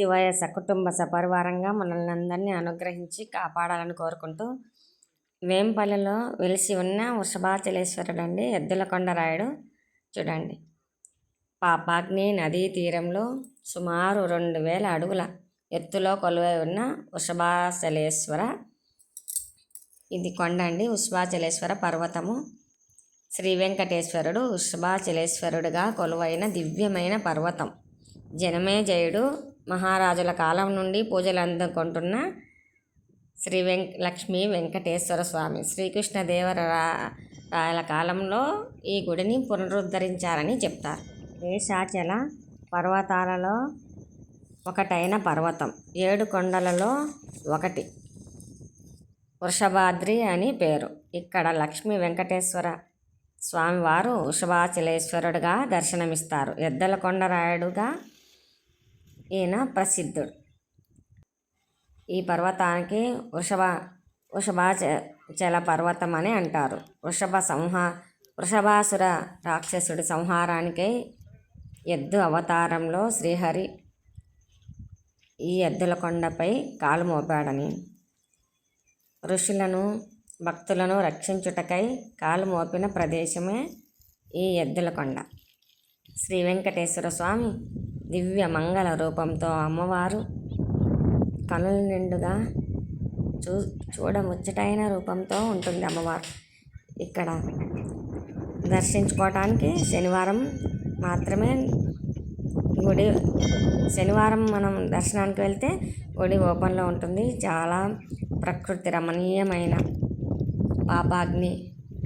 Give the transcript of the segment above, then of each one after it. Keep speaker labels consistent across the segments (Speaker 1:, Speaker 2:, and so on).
Speaker 1: శివయ సకుటుంబ సపరివారంగా మనల్ని అందరినీ అనుగ్రహించి కాపాడాలని కోరుకుంటూ వేంపల్లిలో వెలిసి ఉన్న వృషభాచలేశ్వరుడు అండి ఎద్దులకొండ రాయుడు చూడండి. పాపాగ్ని నదీ తీరంలో సుమారు రెండు వేల అడుగుల ఎత్తులో కొలువై ఉన్న వృషభాచలేశ్వర ఇది కొండ అండి వృషభాచలేశ్వర పర్వతము. శ్రీ వెంకటేశ్వరుడు వృషభాచలేశ్వరుడుగా కొలువైన దివ్యమైన పర్వతం. జనమేజయుడు మహారాజుల కాలం నుండి పూజలు అందుకుంటున్న శ్రీ వెం లక్ష్మీ వెంకటేశ్వర స్వామి. శ్రీకృష్ణదేవరాయల కాలంలో ఈ గుడిని పునరుద్ధరించారని చెప్తారు. దేశాచల పర్వతాలలో ఒకటైన పర్వతం ఏడు కొండలలో ఒకటి. వృషభాద్రి అని పేరు. ఇక్కడ లక్ష్మీ వెంకటేశ్వర స్వామివారు వృషభాచలేశ్వరుడుగా దర్శనమిస్తారు. ఎద్దల కొండరాయుడుగా ఈయన ప్రసిద్ధుడు. ఈ పర్వతానికి వృషభ వృషభాచల పర్వతం అని అంటారు. వృషభ సంహా వృషభాసుర రాక్షసుడి సంహారానికై ఎద్దు అవతారంలో శ్రీహరి ఈ ఎద్దుల కొండపై కాలు మోపాడని. ఋషులను భక్తులను రక్షించుటకై కాలు మోపిన ప్రదేశమే ఈ ఎద్దుల కొండ. శ్రీ వెంకటేశ్వర స్వామి దివ్య మంగళ రూపంతో అమ్మవారు కనుల నిండుగా చూ చూడముచ్చటైన రూపంతో ఉంటుంది అమ్మవారు. ఇక్కడ దర్శించుకోవటానికి శనివారం మాత్రమే గుడి శనివారం మనం దర్శనానికి వెళ్తే గుడి ఓపెన్లో ఉంటుంది. చాలా ప్రకృతి రమణీయమైన పాపాగ్ని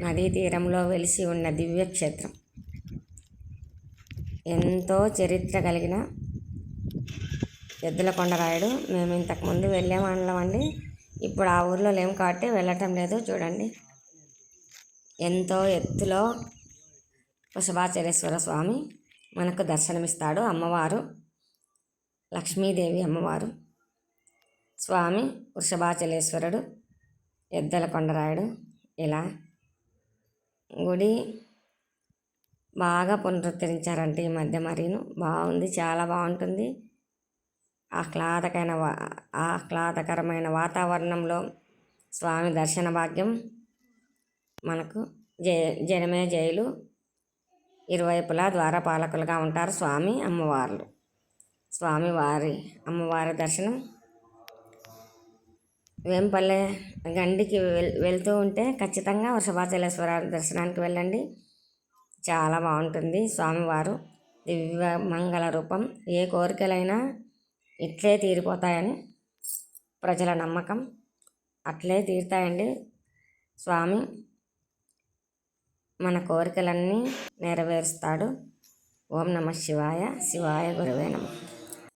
Speaker 1: నదీ తీరంలో వెలిసి ఉన్న దివ్యక్షేత్రం. ఎంతో చరిత్ర కలిగిన ఎద్దుల కొండరాయుడు. మేము ఇంతకుముందు వెళ్ళాము మండలం అండి. ఇప్పుడు ఆ ఊర్లో లేము కాబట్టి వెళ్ళటం లేదు. చూడండి. ఎంతో ఎత్తులో వృషభాచలేశ్వర స్వామి మనకు దర్శనమిస్తాడు అమ్మవారు. లక్ష్మీదేవి అమ్మవారు. స్వామి వృషభాచలేశ్వరుడు ఎద్దల కొండరాయుడు. ఇలా గుడి బాగా పునరుద్ధరించారంటే ఈ మధ్య మరీను. బాగుంది చాలా బాగుంటుంది. ఆహ్లాదకైన వా ఆహ్లాదకరమైన వాతావరణంలో స్వామి దర్శన భాగ్యం మనకు. జయ జనమే జైలు ఇరువైపులా ద్వారపాలకులుగా ఉంటారు స్వామి అమ్మవార్లు. స్వామి వారి అమ్మవారి దర్శనం. వేంపల్లె గండికి వెళ్తూ ఉంటే ఖచ్చితంగా వృషభాచలేశ్వర దర్శనానికి వెళ్ళండి. చాలా బాగుంటుంది స్వామివారు. దివ్య మంగళ రూపం. ఏ కోరికలైనా ఇట్లే తీరిపోతాయని ప్రజల నమ్మకం. అట్లే తీరుతాయండి స్వామి. మన కోరికలన్నీ నెరవేరుస్తాడు. ఓం నమ శివాయ. శివాయ గురువే నమ.